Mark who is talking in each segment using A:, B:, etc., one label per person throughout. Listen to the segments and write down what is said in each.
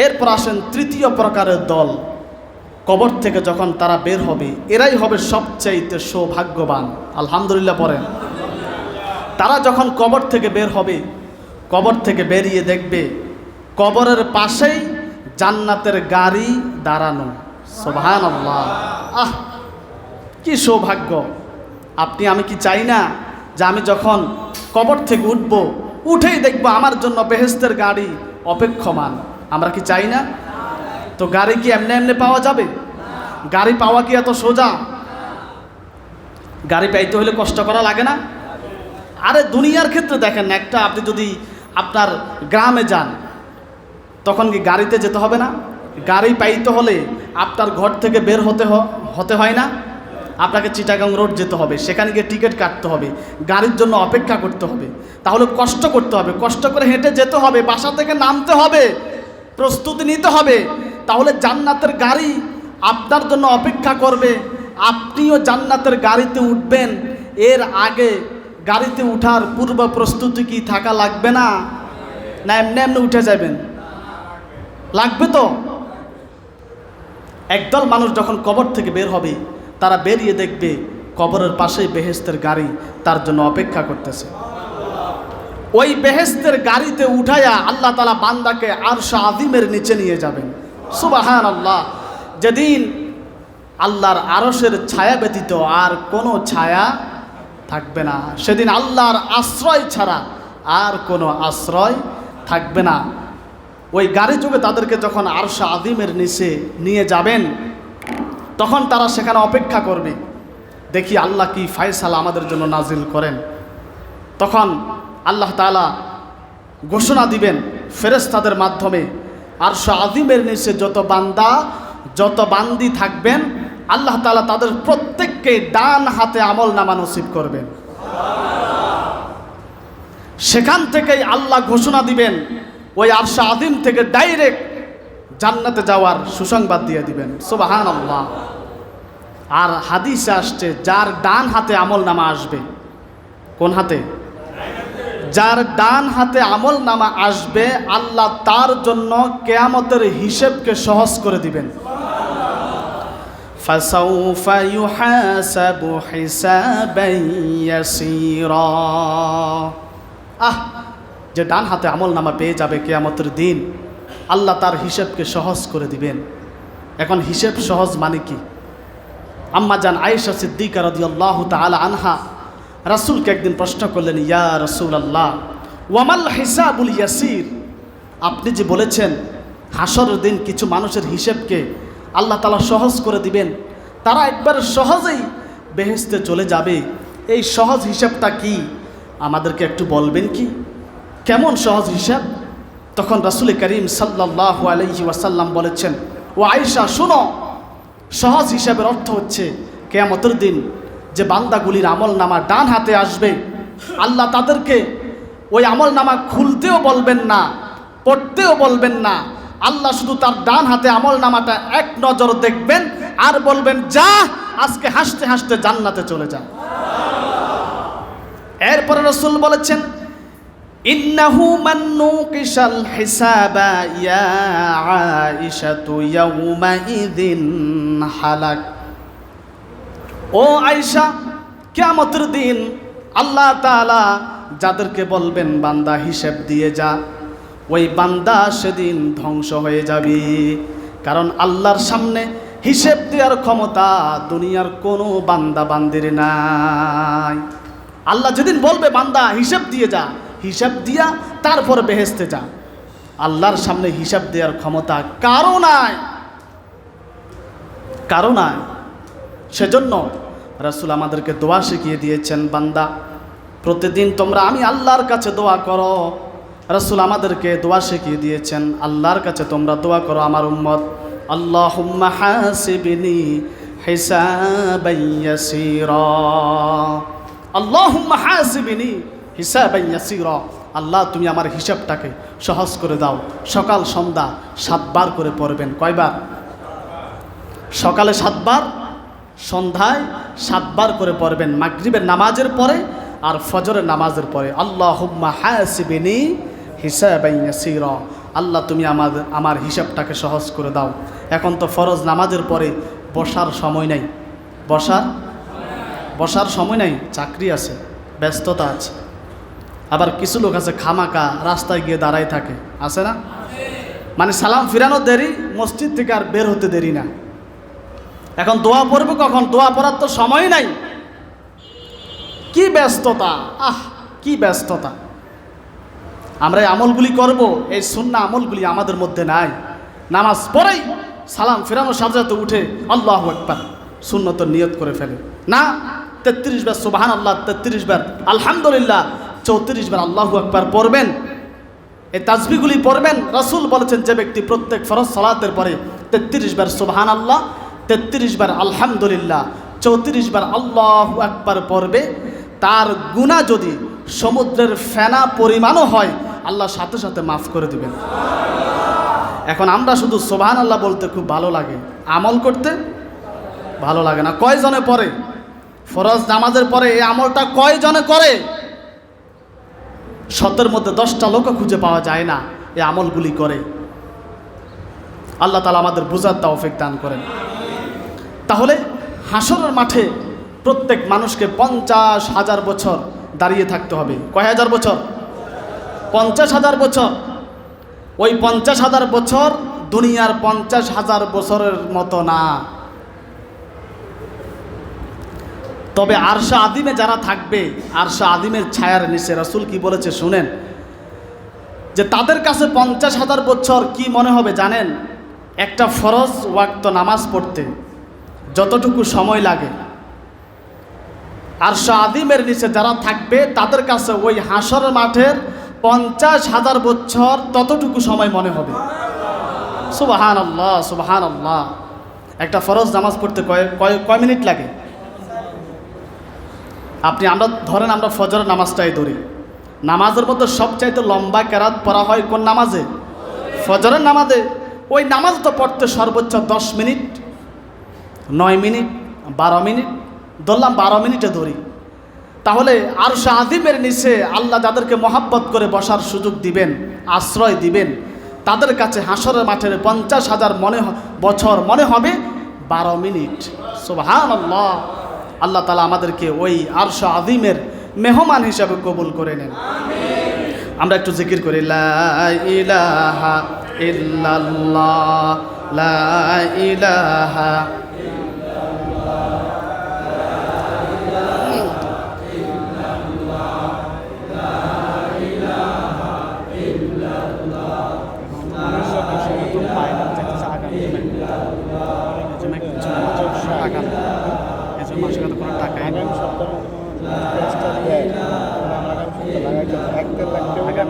A: এরপর আসেন তৃতীয় প্রকারের দল। কবর থেকে যখন তারা বের হবে, এরাই হবে সবচাইতে সৌভাগ্যবান। আলহামদুলিল্লাহ পড়েন। তারা যখন কবর থেকে বের হবে, কবর থেকে বেরিয়ে দেখবে, কবরের পাশেই জান্নাতের গাড়ি দাঁড়ানো। সোভান আহ, কি সৌভাগ্য। আপনি, আমি কি চাই না যে আমি যখন কবর থেকে উঠব, উঠেই দেখব আমার জন্য বেহেস্তের গাড়ি অপেক্ষমান। আমরা কি চাই না? তো গাড়ি কি এমনি এমনি পাওয়া যাবে? গাড়ি পাওয়া কি এত সোজা? গাড়ি পাইতে হলে কষ্ট করা লাগে না? আরে দুনিয়ার ক্ষেত্রে দেখেন একটা আপনি যদি আপনার গ্রামে যান, তখন কি গাড়িতে যেতে হবে না? গাড়ি পাইতে হলে আপনার ঘর থেকে বের হতে হতে হয় না? আপনাকে চিটাগাং রোড যেতে হবে, সেখানে গিয়ে টিকিট কাটতে হবে, গাড়ির জন্য অপেক্ষা করতে হবে। তাহলে কষ্ট করতে হবে, কষ্ট করে হেঁটে যেতে হবে, বাসা থেকে নামতে হবে। প্রস্তুতি নিতে হবে। তাহলে জান্নাতের গাড়ি আপনার জন্য অপেক্ষা করবে। আপনিও জান্নাতের গাড়িতে উঠবেন। এর আগে গাড়িতে উঠার পূর্ব প্রস্তুতি কি থাকা লাগবে না? না, এমনি এমনি উঠে যাবেন। লাগবে তো? একদল মানুষ যখন কবর থেকে বের হবে, তারা বেরিয়ে দেখবে কবরের পাশেই বেহেস্তের গাড়ি তার জন্য অপেক্ষা করতেছে। ওই বেহেস্তের গাড়িতে উঠাইয়া আল্লাহ তালা বান্দাকে আরশা আদিমের নিচে নিয়ে যাবেন। সুবাহান আল্লাহ যেদিন আল্লাহর আরশের ছায়া ব্যতীত আর কোনো ছায়া থাকবে না। সেদিন আল্লাহর আশ্রয় ছাড়া আর কোনো আশ্রয় থাকবে না। ওই গাড়ি যুগে তাদেরকে যখন আরশা আদিমের নিচে নিয়ে যাবেন, তখন তারা সেখানে অপেক্ষা করবে। দেখি আল্লাহ কি ফায়সালা আমাদের জন্য নাজিল করেন। তখন আল্লাহ তাআলা ঘোষণা দিবেন ফেরেশতাদের মাধ্যমে, আরশা আদিমের নিচে যত বান্দা, যত বান্দি থাকবেন, আল্লাহ তালা তাদের প্রত্যেককে ডান হাতে আমল নামা নসিব করবেন। সেখান থেকেই আল্লাহ ঘোষণা দিবেন, ওই আরশা আদিম থেকে ডাইরেক্ট জান্নাতে যাওয়ার সুসংবাদ দিয়ে দিবেন। সুবাহান আল্লাহ আর হাদিসে আসছে, যার ডান হাতে আমল নামা আসবে, কোন হাতে? যার ডান হাতে আমল নামা আসবে আল্লাহ তার জন্য কেয়ামতের হিসেবকে সহজ করে দিবেন فسوف يحاسب حسابا يسيرا আহ যে ডান হাতে আমল নামা পেয়ে যাবে কেয়ামতের দিন আল্লাহ তার হিসেবকে সহজ করে দিবেন এখন হিসেব সহজ মানে কি আম্মা জান আয়েশা সিদ্দিকা রাদিয়াল্লাহ তাআলা আনহা রাসূলকে একদিন প্রশ্ন করলেন, ইয়া রাসূল আল্লাহ ওয়ামাল হিসাবুল ইয়াসির? আপনি যে বলেছেন, হাসরের দিন কিছু মানুষের হিসেবকে আল্লাহ তালা সহজ করে দিবেন, তারা একবার সহজেই বেহেস্তে চলে যাবে। এই সহজ হিসাবটা কি? আমাদেরকে একটু বলবেন কি? কেমন সহজ হিসাব? তখন রাসূল করিম সাল্লাহ আলাইহি ওয়াসাল্লাম বলেছেন, ও আয়েশা, শোনো, সহজ হিসাবের অর্থ হচ্ছে কেয়ামতের দিন যে বান্দাগুলির আমল নামা ডান হাতে আসবে। আল্লাহ তাদেরকে ওই আমল নামা খুলতেও বলবেন না, পড়তেও বলবেন না। আল্লাহ শুধু তার ডান হাতে আমল নামাটা এক নজর দেখবেন আর বলবেন, যা, আজকে হাসতে হাসতে জান্নাতে চলে যা। এরপরে রসুল বলেছেন, ইন্নাহু মান নুকিশাল হিসাবা ইয়া আয়েশাতু ইয়াউমাইযিন হালাক। ও আয়েশা, কিয়ামতের দিন আল্লাহ তাআলা যাদেরকে বলবেন, বান্দা হিসেব দিয়ে যা। ওই বান্দা সেদিন ধ্বংস হয়ে যাবে। কারণ আল্লাহর সামনে হিসেব দেওয়ার ক্ষমতা দুনিয়ার কোনো বান্দা বান্দির নাই। আল্লাহ যেদিন বলবে, বান্দা হিসেব দিয়ে যা, হিসাব দিয়া তারপর বেহেস্তে যা। আল্লাহর সামনে হিসাব দেওয়ার ক্ষমতা কারও নাই। কারও নাই। সেজন্য রাসুল আমাদেরকে দোয়া শিখিয়ে দিয়েছেন, বান্দা, প্রতিদিন তোমরা আমি আল্লাহর কাছে দোয়া করো। রাসুল আমাদেরকে দোয়া শিখিয়ে দিয়েছেন, আল্লাহর কাছে তোমরা দোয়া করো আমার উম্মত। আল্লাহ হাসিবিনি হিসাবাইয়াসিরা আল্লাহুম্মা হাসিবিনি হিসাবাইয়াসিরা আল্লাহ, তুমি আমার হিসাবটাকে সহজ করে দাও। সকাল সন্ধ্যা সাতবার করে পড়বেন। কয়বার? সকালে সাতবার সন্ধ্যায় সাতবার করে পড়বেন, মাগরিবের নামাজের পরে আর ফজরের নামাজের পরে। আল্লাহ হুম্মা হাসিবিনি হিসাবাইয়াসিরা আল্লাহ, তুমি আমাদের আমার হিসাবটাকে সহজ করে দাও। এখন তো ফরজ নামাজের পরে বসার সময় নাই। বসার? বসার সময় নাই, চাকরি আছে, ব্যস্ততা আছে। আবার কিছু লোক আছে খামাকা, রাস্তায় গিয়ে দাঁড়াই থাকে। আছে না? মানে সালাম ফিরানো দেরি, মসজিদ থেকে আর বের হতে দেরি না। এখন দোয়া পড়বে কখন? দোয়া পড়ার তো সময় নাই। কি ব্যস্ততা? আহ, কি ব্যস্ততা। আমরা এই আমলগুলি করব, এই সুন্না আমলগুলি আমাদের মধ্যে নাই। নামাজ পড়েই সালাম ফেরানো সাজাতে উঠে আল্লাহ একবার সুন্নত নিয়ত করে ফেলে। না, তেত্রিশ বার সুবাহান আল্লাহ তেত্রিশ বার আলহামদুলিল্লাহ, চৌত্রিশ বার আল্লাহ একবার পড়বেন। এই তাজবিগুলি পড়বেন। রাসূল বলেছেন, যে ব্যক্তি প্রত্যেক ফরজ সালাতের পরে তেত্রিশ বার সুবাহান আল্লাহ তেত্রিশ বার আলহামদুলিল্লাহ, চৌত্রিশ বার আল্লাহ একবার পড়বে। তার গুণা যদি সমুদ্রের ফেনা পরিমাণও হয়, আল্লাহ সাথে সাথে মাফ করে দিবেন। এখন আমরা শুধু সোবাহান আল্লাহ বলতে খুব ভালো লাগে। আমল করতে ভালো লাগে না। কয়জনে পরে ফরজ নামাজের পরে এই আমলটা কয়জনে করে? শতের মধ্যে দশটা লোকও খুঁজে পাওয়া যায় না এই আমলগুলি করে। আল্লাহ তালা আমাদের বুঝার তাওফিক দান করেন। তাহলে হাসরের মাঠে প্রত্যেক মানুষকে পঞ্চাশ হাজার বছর দাঁড়িয়ে থাকতে হবে। কয় হাজার বছর? পঞ্চাশ হাজার বছর। ওই পঞ্চাশ হাজার বছর দুনিয়ার পঞ্চাশ হাজার বছরের মতো না। তবে আরশা আদিমে যারা থাকবে, আরশা আদিমের ছায়ার নিচে রাসুল কি বলেছে শুনেন? যে তাদের কাছে পঞ্চাশ হাজার বছর কি মনে হবে জানেন? একটা ফরজ ওয়াক্ত নামাজ পড়তে। যতটুকু সময় লাগে। আর আদিমের নিচে যারা থাকবে, তাদের কাছে ওই হাসর মাঠের পঞ্চাশ হাজার বছর ততটুকু সময় মনে হবে। সুবাহান আল্লাহ সুবাহান আল্লাহ একটা ফরজ নামাজ পড়তে কয় কয় মিনিট লাগে? আপনি আমরা, ধরেন আমরা ফজরের নামাজটাই ধরি। নামাজের মধ্যে সবচাইতে লম্বা কেরাত পড়া হয় কোন নামাজে? ফজরের নামাজে। ওই নামাজ তো পড়তে সর্বোচ্চ দশ মিনিট নয় মিনিট, বারো মিনিট, ধরলাম বারো মিনিটে ধরি। তাহলে আর আদিমের নিচে আল্লাহ যাদেরকে মহাব্বত করে বসার সুযোগ দিবেন, আশ্রয় দিবেন, তাদের কাছে হাসরের মাঠের পঞ্চাশ হাজার মনে বছর মনে হবে বারো মিনিট। সুবহান আল্লাহ আল্লাহ তালা আমাদেরকে ওই আরশ আদিমের মেহমান হিসাবে কবুল করে নেন। আমরা একটু জিকির করি ইলাহা ইল্লাল্লাহ, লা ইলাহা
B: লাগতে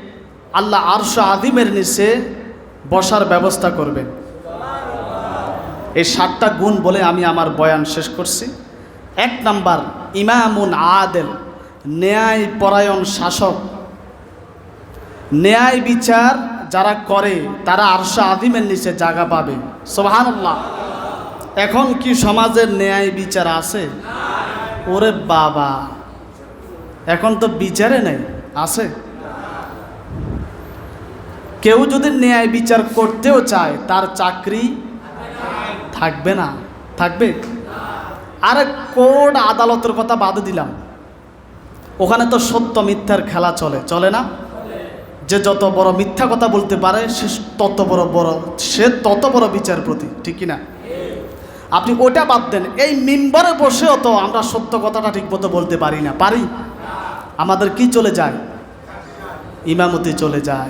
A: আল্লাহ আরশ আদিমের নিচে বসার ব্যবস্থা করবেন। এই সাতটা গুণ বলে আমি আমার বয়ান শেষ করছি। এক নাম্বার, ইমামুন আদেল, ন্যায় পরায়ণ শাসক। ন্যায় বিচার যারা করে, তারা আরশা আদিমের নিচে জায়গা পাবে। সোহানুল্লাহ এখন কি সমাজের ন্যায় বিচার আছে? ওরে বাবা। এখন তো বিচারে নেই, আছে। কেউ যদি ন্যায় বিচার করতেও চায়, তার চাকরি থাকবে না। থাকবে? আরে কোর্ট আদালতের কথা বাদ দিলাম। ওখানে তো সত্য মিথ্যার খেলা চলে। চলে না? যে যত বড় মিথ্যা কথা বলতে পারে, সে তত বড় বড়, সে তত বড় বিচারপতি, ঠিক না আপনি ওটা বাদ দেন। এই মিম্বরে বসেও তো আমরা সত্য কথাটা ঠিক মতো বলতে পারি না। পারি? আমাদের কি চলে যায়? ইমামতি চলে যায়।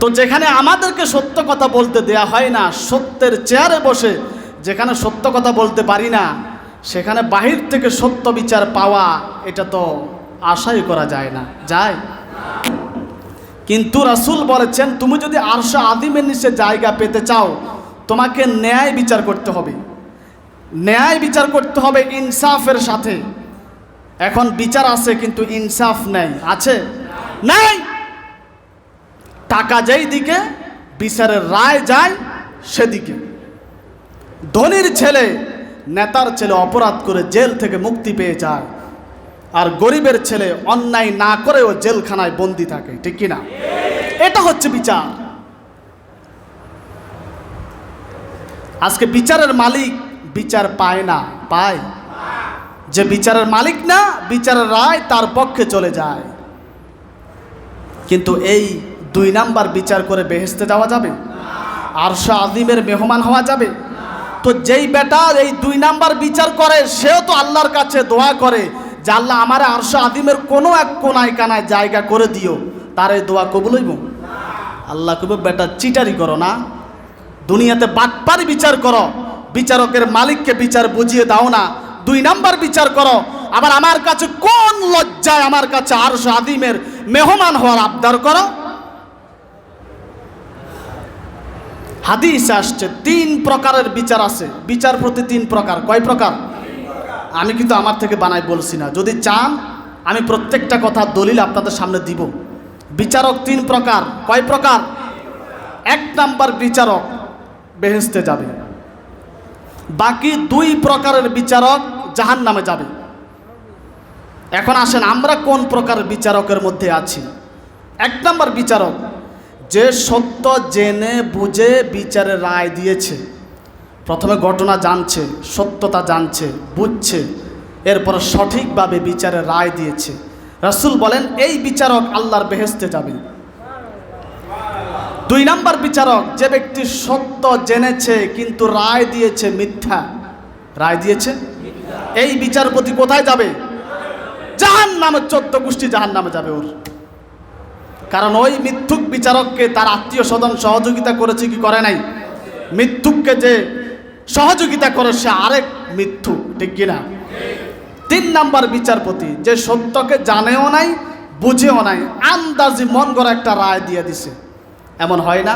A: তো যেখানে আমাদেরকে সত্য কথা বলতে দেয়া হয় না, সত্যের চেয়ারে বসে যেখানে সত্য কথা বলতে পারি না, সেখানে বাহির থেকে সত্য বিচার পাওয়া, এটা তো আশাই করা যায় না। যায়? কিন্তু রাসুল বলেছেন, তুমি যদি আরশ আদিমের নিচে জায়গা পেতে চাও, তোমাকে ন্যায় বিচার করতে হবে। ন্যায় বিচার করতে হবে ইনসাফের সাথে। এখন বিচার আছে, কিন্তু ইনসাফ নেই। আছে? নাই? টাকা যেই দিকে, বিচারের রায় যায় সেদিকে। ধনির ছেলে নেতার ছেলে অপরাধ করে জেল থেকে মুক্তি পেয়ে যায়, আর গরিবের ছেলে অন্যায় না করেও জেলখানায় বন্দি থাকে, ঠিক কিনা? এটা হচ্ছে বিচার। আজকে বিচারের মালিক বিচার পায় না, পায়। যে বিচারের মালিক না, বিচারের রায় তার পক্ষে চলে যায়। কিন্তু এই দুই নাম্বার বিচার করে বেহেস্তে যাওয়া যাবে। আর আদিমের মেহমান হওয়া যাবে। তো যেই বেটা এই দুই নাম্বার বিচার করে, সেও তো আল্লাহর কাছে দোয়া করে যে আল্লাহ আমার আরশা আদিমের কোনো এক কোনায় কানায় জায়গা করে দিও, তার এই দোয়া কবুল হইব। আল্লাহ কবে বেটা, চিটারি করো না। দুনিয়াতে বাটপারি বিচার করো। বিচারকের মালিককে বিচার বুঝিয়ে দাও না। দুই নাম্বার বিচার করো। আবার আমার কাছে কোন লজ্জায় আমার কাছে আরশ আদিমের মেহমান হওয়ার আবদার করো। হাদিস আসছে, তিন প্রকারের বিচার আছে। বিচার প্রতি তিন প্রকার। কয় প্রকার? আমি কিন্তু আমার থেকে বানাই বলছি না। যদি চান, আমি প্রত্যেকটা কথা দলিল আপনাদের সামনে দিব। বিচারক তিন প্রকার। কয় প্রকার? এক নাম্বার বিচারক বেহেস্তে যাবে। বাকি দুই প্রকারের বিচারক জাহান নামে যাবে। এখন আসেন আমরা কোন প্রকার বিচারকের মধ্যে আছি? এক নাম্বার বিচারক যে সত্য জেনে বুঝে বিচারে রায় দিয়েছে, প্রথমে ঘটনা জানছে, সত্যতা জানছে, বুঝছে, এরপর সঠিকভাবে বিচারে রায় দিয়েছে। রাসূল বলেন, এই বিচারক আল্লাহর বেহেস্তে যাবে। দুই নাম্বার বিচারক, যে ব্যক্তি সত্য জেনেছে কিন্তু রায় দিয়েছে মিথ্যা। রায় দিয়েছে? এই বিচারপতি কোথায় যাবে? জাহান নামে চোদ্দ গোষ্ঠী জাহান নামে যাবে ওর। কারণ ওই মিথ্যুক বিচারককে তার আত্মীয় স্বজন সহযোগিতা করেছে কি করে নাই? মিথ্যুককে যে সহযোগিতা করে, সে আরেক মিথ্যুক, ঠিক কিনা? তিন নাম্বার বিচারপতি, যে সত্যকে জানেও নাই, বুঝেও নাই, আন্দাজি মন গড়া একটা রায় দিয়ে দিছে। এমন হয় না?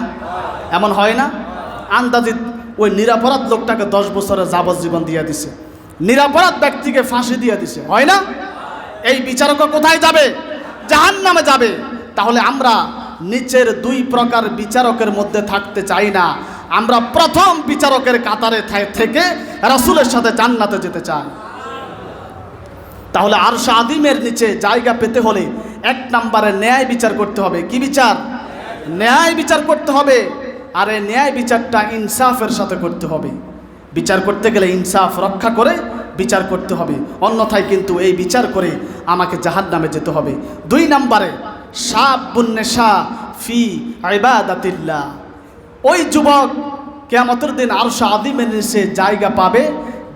A: এমন হয় না? আন্দাজি ওই নিরাপরাধ লোকটাকে দশ বছরের যাবজ্জীবন দিয়ে দিছে। নিরাপরাধ ব্যক্তিকে ফাঁসি দিয়ে দিছে। হয় না? এই বিচারক কোথায় যাবে? জাহান নামে যাবে। তাহলে আমরা নিচের দুই প্রকার বিচারকের মধ্যে থাকতে চাই না। আমরা প্রথম বিচারকের কাতারে থেকে রাসূলের সাথে জান্নাতে যেতে চাই। তাহলে আর আদিমের নিচে জায়গা পেতে হলে এক নম্বরে ন্যায় বিচার করতে হবে। কি বিচার? ন্যায় বিচার করতে হবে। আর এই ন্যায় বিচারটা ইনসাফের সাথে করতে হবে। বিচার করতে গেলে ইনসাফ রক্ষা করে বিচার করতে হবে। অন্যথায় কিন্তু এই বিচার করে আমাকে জাহান নামে যেতে হবে। দুই নম্বরে সাপ বুন্নেশা ফি আইবাদাতিল্লাহ ওই যুবক কেয়ামতের দিন আর আদিমের নিচে জায়গা পাবে,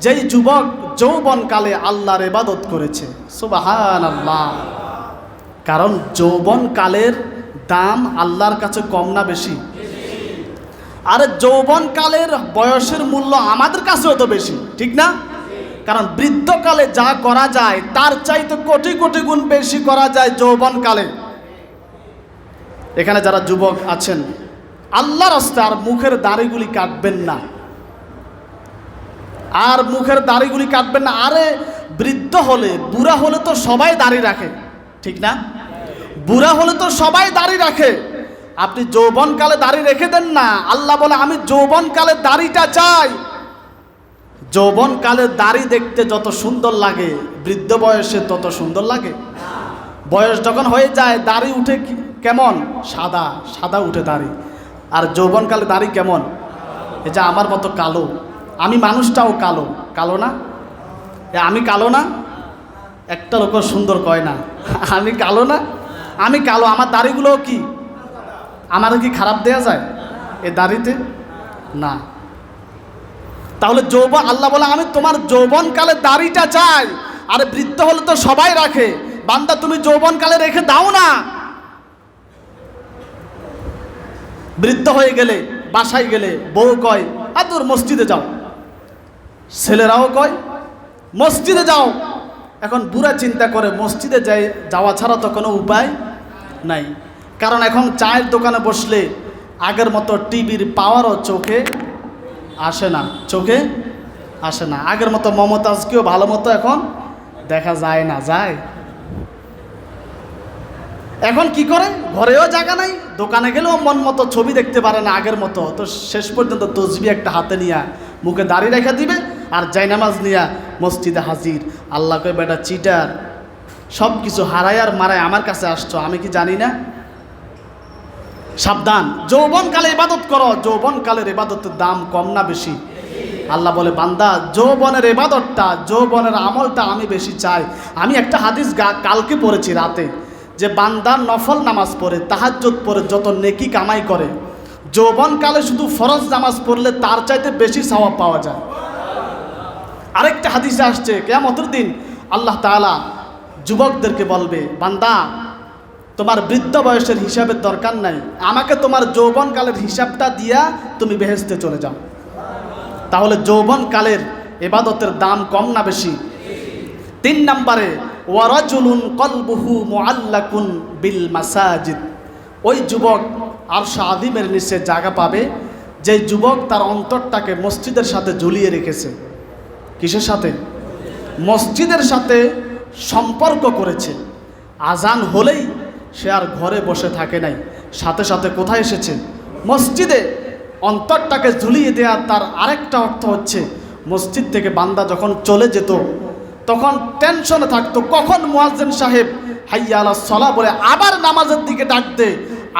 A: যেই যুবক যৌবনকালে আল্লাহর ইবাদত করেছে। সুবাহান আল্লাহ কারণ যৌবনকালের দাম আল্লাহর কাছে কম না বেশি। আরে যৌবনকালের বয়সের মূল্য আমাদের কাছেও তো বেশি, ঠিক না? কারণ বৃদ্ধকালে যা করা যায়, তার চাইতে কোটি কোটি গুণ বেশি করা যায় যৌবনকালে। এখানে যারা যুবক আছেন, আল্লাহর রাস্তায় আর মুখের দাড়িগুলি কাটবেন না। আর মুখের দাড়িগুলি কাটবেন না। আরে, বৃদ্ধ হলে, বুড়া হলে তো সবাই দাড়ি রাখে। ঠিক না? বুড়া হলে তো সবাই দাড়ি রাখে। আপনি যৌবনকালে দাড়ি রেখে দেন না। আল্লাহ বলে, আমি যৌবনকালে দাড়িটা চাই। যৌবনকালে দাড়ি দেখতে যত সুন্দর লাগে, বৃদ্ধ বয়সে তত সুন্দর লাগে। বয়স যখন হয়ে যায়, দাড়ি উঠে কেমন? সাদা সাদা উঠে দাড়ি। আর যৌবনকালে দাড়ি কেমন? এই যে আমার মতো কালো। আমি মানুষটাও কালো। কালো না? এ, আমি কালো না? একটা লোক সুন্দর কয় না। আমি কালো না? আমি কালো। আমার দাড়িগুলোও কি? আমার কি খারাপ দেয়া যায়? এ দাড়িতে? না। তাহলে যৌবন, আল্লাহ বলে, আমি তোমার যৌবনকালে দাড়িটা চাই। আরে বৃদ্ধ হলে তো সবাই রাখে। বান্দা, তুমি যৌবনকালে রেখে দাও না। বৃদ্ধ হয়ে গেলে, বাসায় গেলে বউ কয় আর তোর মসজিদে যাও। ছেলেরাও কয়, মসজিদে যাও। এখন বুড়া চিন্তা করে মসজিদে যাই, যাওয়া ছাড়া তো কোনো উপায় নাই। কারণ এখন চায়ের দোকানে বসলে আগের মতো টিভির পাওয়ারও চোখে আসে না, চোখে আসে না। আগের মতো মমতাজকেও ভালো মতো এখন দেখা যায় না, যায়। এখন কি করে ঘরেও জায়গা নাই, দোকানে গেলেও মন মতো ছবি দেখতে পারে না আগের মতো। তো শেষ পর্যন্ত তসবি একটা হাতে নিয়ে মুখে দাড়ি রেখে দিবে আর জাইনামাজ নিয়ে মসজিদে হাজির। আল্লাহকে বেটা চিটার সব কিছু হারায় আর মারায় আমার কাছে আসছো, আমি কি জানি না? সাবধান, যৌবনকালে ইবাদত করো, যৌবনকালের ইবাদতের দাম কম না বেশি। আল্লাহ বলে, বান্দা, যৌবনের ইবাদতটা, যৌবনের আমলটা আমি বেশি চাই। আমি একটা হাদিস গা- কালকে পড়েছি রাতে। যে বান্দা নফল নামাজ পড়ে, তাহাজ্জুদ পড়ে, যত নেকি কামাই করে, যৌবনকালে শুধু ফরজ নামাজ পড়লে তার চাইতে বেশি সওয়াব পাওয়া যায়। আরেকটা হাদিসে আসছে, কেয়ামতের দিন আল্লাহ তাআলা যুবকদেরকে বলবে, বান্দা, তোমার বৃদ্ধ বয়সের হিসাবের দরকার নাই, আমাকে তোমার যৌবনকালের হিসাবটা দিয়া তুমি বেহেস্তে চলে যাও। তাহলে যৌবনকালের এবাদতের দাম কম না বেশি তিন নম্বরে, ওয়ারাজুলুন কলবুহু মুআল্লাকুন বিল মাসাজিদ। ওই যুবক আর আদিমের নিচে জায়গা পাবে, যে যুবক তার অন্তরটাকে মসজিদের সাথে ঝুলিয়ে রেখেছে। কিসের সাথে? মসজিদের সাথে সম্পর্ক করেছে। আজান হলেই সে আর ঘরে বসে থাকে নাই। সাথে সাথে কোথায় এসেছে? মসজিদে। অন্তরটাকে ঝুলিয়ে দেওয়ার তার আরেকটা অর্থ হচ্ছে, মসজিদ থেকে বান্দা যখন চলে যেত তখন টেনশনে থাকতো, কখন মুয়াজ্জেন সাহেব হাইয়া আলা সলা বলে আবার নামাজের দিকে ডাক দে,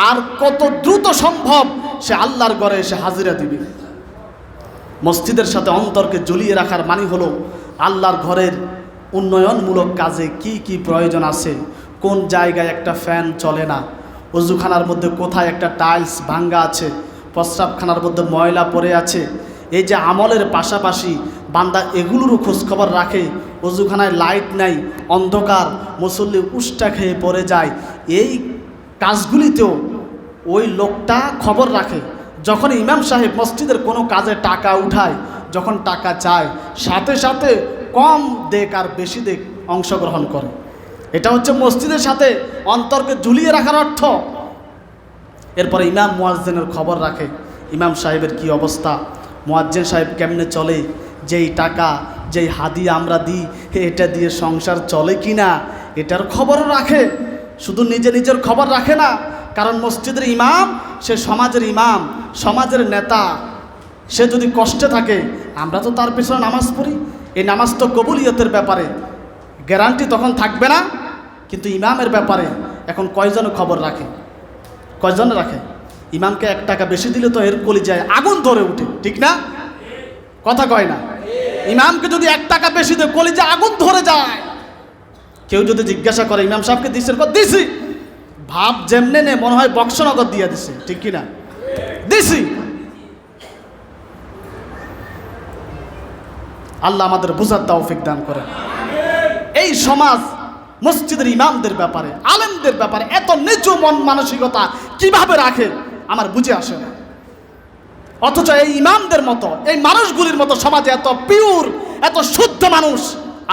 A: আর কত দ্রুত সম্ভব সে আল্লাহর ঘরে এসে হাজিরা দিবে? মসজিদের সাথে অন্তরকে জ্বলিয়ে রাখার মানে হলো, আল্লাহর ঘরের উন্নয়নমূলক কাজে কি কি প্রয়োজন আছে, কোন জায়গায় একটা ফ্যান চলে না, অজুখানার মধ্যে কোথায় একটা টাইলস ভাঙ্গা আছে, প্রস্রাবখানার মধ্যে ময়লা পড়ে আছে এই যে আমলের পাশাপাশি বান্দা এগুলোরও খোঁজখবর রাখে, অজুখানায় লাইট নাই, অন্ধকার, মুসল্লি উষ্টা খেয়ে পড়ে যায়। এই কাজগুলিতেও ওই লোকটা খবর রাখে, যখন ইমাম সাহেব মসজিদের কোনো কাজে টাকা উঠায়, যখন টাকা চায়, সাথে সাথে কম দেখ আর বেশি দেখ অংশগ্রহণ করে। এটা হচ্ছে মসজিদের সাথে অন্তরকে ঝুলিয়ে রাখার অর্থ। এরপরে ইমাম মুয়াজ্জেনের খবর রাখে, ইমাম সাহেবের কি অবস্থা? মুয়াজ্জেন সাহেব কেমনে চলে? যেই টাকা, যেই হাদিয়া আমরা দিই, এটা দিয়ে সংসার চলে কি না এটার খবরও রাখে। শুধু নিজে নিজের খবর রাখে না, কারণ মসজিদের ইমাম, সে সমাজের ইমাম, সমাজের নেতা। সে যদি কষ্টে থাকে, আমরা তো তার পিছনে নামাজ পড়ি। এই নামাজ তো কবুলিয়তের ব্যাপারে। গ্যারান্টি তখন থাকবে না, কিন্তু ইমামের ব্যাপারে। এখন কয়জন খবর রাখে? কয়জন রাখে? ইমামকে এক টাকা বেশি দিলে তো এর কলি যায় আগুন ধরে উঠে ঠিক না? কথা কয় না। ইমামকে যদি এক টাকা বেশি দেয়, কলিজা আগুন ধরে যায়। কেউ যদি জিজ্ঞাসা করে, ইমাম সাহেবকে দিছেন কর দিছি। ভাব যেমনে নে, মনে হয় বক্সনগর দিয়ে দিছে, ঠিক কিনা? দিছি। আল্লাহ আমাদের বুঝার তৌফিক দান করে এই সমাজ মসজিদের ইমামদের ব্যাপারে, আলেমদের ব্যাপারে এত নিচু মন মানসিকতা কীভাবে রাখে? আমার বুঝে আসে না। অথচ এই ইমামদের মতো, এই মানুষগুলির মতো সমাজে এত পিওর এত শুদ্ধ মানুষ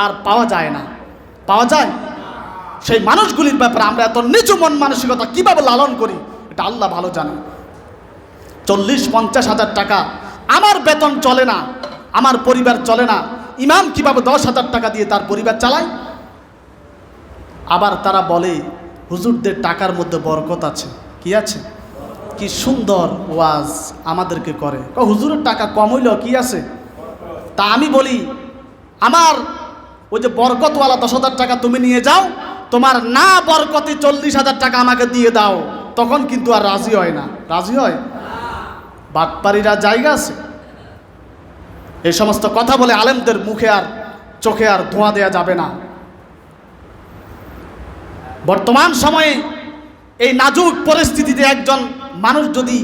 A: আর পাওয়া যায় না। পাওয়া যায়? সেই মানুষগুলির ব্যাপারে আমরা এত নিচু মন মানসিকতা কীভাবে লালন করি, এটা আল্লাহ ভালো জানে। চল্লিশ, পঞ্চাশ হাজার টাকা, আমার বেতন চলে না, আমার পরিবার চলে না, ইমাম কীভাবে দশ হাজার টাকা দিয়ে তার পরিবার চালায়? আবার তারা বলে, হুজুরদের টাকার মধ্যে বরকত আছে, কি আছে? কি সুন্দর ওয়াজ আমাদেরকে করে। হুজুরের টাকা কম হইল, কি আছে? তা আমি বলি, আমার ওই যে বরকতওয়ালা দশ হাজার টাকা তুমি নিয়ে যাও, তোমার না বরকতে চল্লিশ হাজার টাকা আমাকে দিয়ে দাও। তখন কিন্তু আর রাজি হয় না। রাজি হয়? বাটপাড়িরা জায়গা আছে। এই সমস্ত কথা বলে আলেমদের মুখে আর চোখে আর ধোঁয়া দেয়া যাবে না। বর্তমান সময়ে এই নাজুক পরিস্থিতিতে একজন মানুষ যদি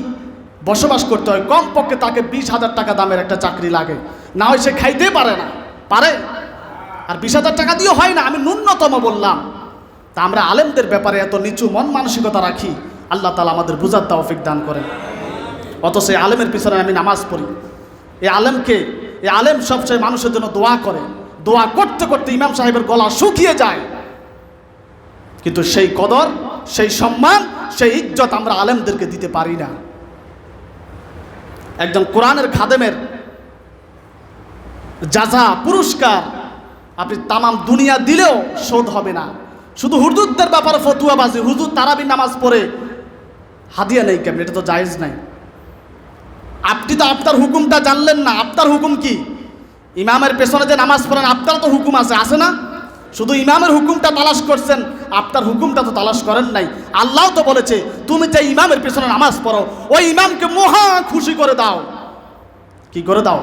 A: বসবাস করতে হয়, কমপক্ষে তাকে বিশ হাজার টাকা দামের একটা চাকরি লাগে। না হয় সে খাইতে পারে না। পারে? আর বিশ হাজার টাকা দিয়ে হয় না, আমি ন্যূনতম বললাম। তা আমরা আলেমদের ব্যাপারে এত নিচু মন মানসিকতা রাখি, আল্লাহ তালা আমাদের বুঝার তৌফিক দান করেন। অথচ এই আলেমের পিছনে আমি নামাজ পড়ি। এই আলেমকে, এই আলেম সবচেয়ে মানুষের জন্য দোয়া করে। দোয়া করতে করতে ইমাম সাহেবের গলা শুকিয়ে যায়। কিন্তু সেই কদর, সেই সম্মান সেই ইজ্জত আমরা আলেমদেরকে দিতে পারি না। একজন কোরআনের খাদেমের যাজা, পুরস্কার আপনি তামাম দুনিয়া দিলেও শোধ হবে না। শুধু হুজুরদের ব্যাপারে ফতুয়াবাজি, হুজুর তারাবি নামাজ পড়ে হাদিয়া নেই কেমন? এটা তো জায়েজ নাই। আপনি তো আপনার হুকুমটা জানলেন না। আপনার হুকুম কি? ইমামের পেছনে যে নামাজ পড়েন, আপনার তো হুকুম আছে আছে না? শুধু ইমামের হুকুমটা তালাশ করছেন, আপনার হুকুমটা তো তালাশ করেন নাই। আল্লাহ তো বলেছে, তুমি যে ইমামের পেছনে নামাজ পড়ো, ওই ইমামকে মহা খুশি করে দাও। কি করে দাও?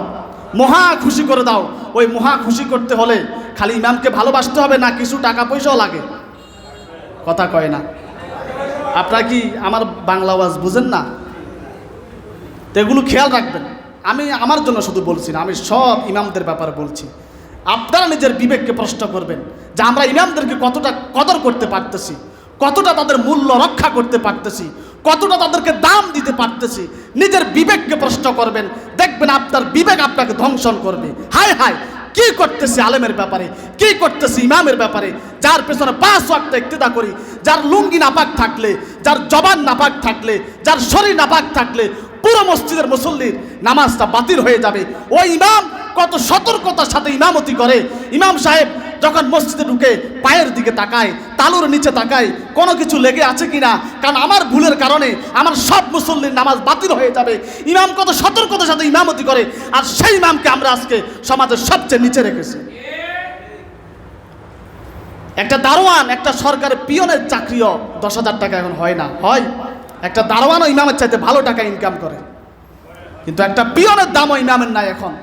A: মহা খুশি করে দাও। ওই মহা খুশি করতে হলে খালি ইমামকে ভালোবাসতে হবে না কিছু টাকা পয়সাও লাগে? কথা কয় না। আপনারা কি আমার বাংলা আওয়াজ বুঝেন না? তো এগুলো খেয়াল রাখবেন। আমি আমার জন্য শুধু বলছি না, আমি সব ইমামদের ব্যাপারে বলছি। আপনারা নিজের বিবেককে প্রশ্ন করবেন যে আমরা ইমামদেরকে কতটা কদর করতে পারতেছি, কতটা তাদের মূল্য রক্ষা করতে পারতেছি, কতটা তাদেরকে দাম দিতে পারতেছি, নিজের বিবেককে প্রশ্ন করবেন, দেখবেন আপনার বিবেক আপনাকে ধ্বংসন করবে। হায় হায়, কি করতেছি আলেমের ব্যাপারে, কি করতেছি ইমামের ব্যাপারে, যার পেছনে পাঁচ ওয়াক্ত ইক্তিদা করি, যার লুঙ্গি নাপাক থাকলে, যার জবান নাপাক থাকলে, যার শরীর নাপাক থাকলে, পুরো মসজিদের মুসল্লির নামাজটা বাতিল হয়ে যাবে। ওই ইমাম কত সতর্কতার সাথে ইমামতি করে। ইমাম সাহেব যখন মসজিদে ঢুকে পায়ের দিকে তাকায়, তালুর নিচে তাকায়, কোনো কিছু লেগে আছে কিনা? কারণ আমার ভুলের কারণে আমার সব মুসল্লির নামাজ বাতিল হয়ে যাবে। ইমাম কত সতর্কতার সাথে ইমামতি করে, আর সেই ইমামকে আমরা আজকে সমাজের সবচেয়ে নিচে রেখেছি। একটা দারোয়ান একটা সরকারের পিয়নের চাকরিও দশ হাজার টাকা এখন হয় না। হয়। একটা দারোয়ানও ইমামের চাইতে ভালো টাকা ইনকাম করে। কিন্তু একটা পিয়নের দামও ইমামের নাই এখন।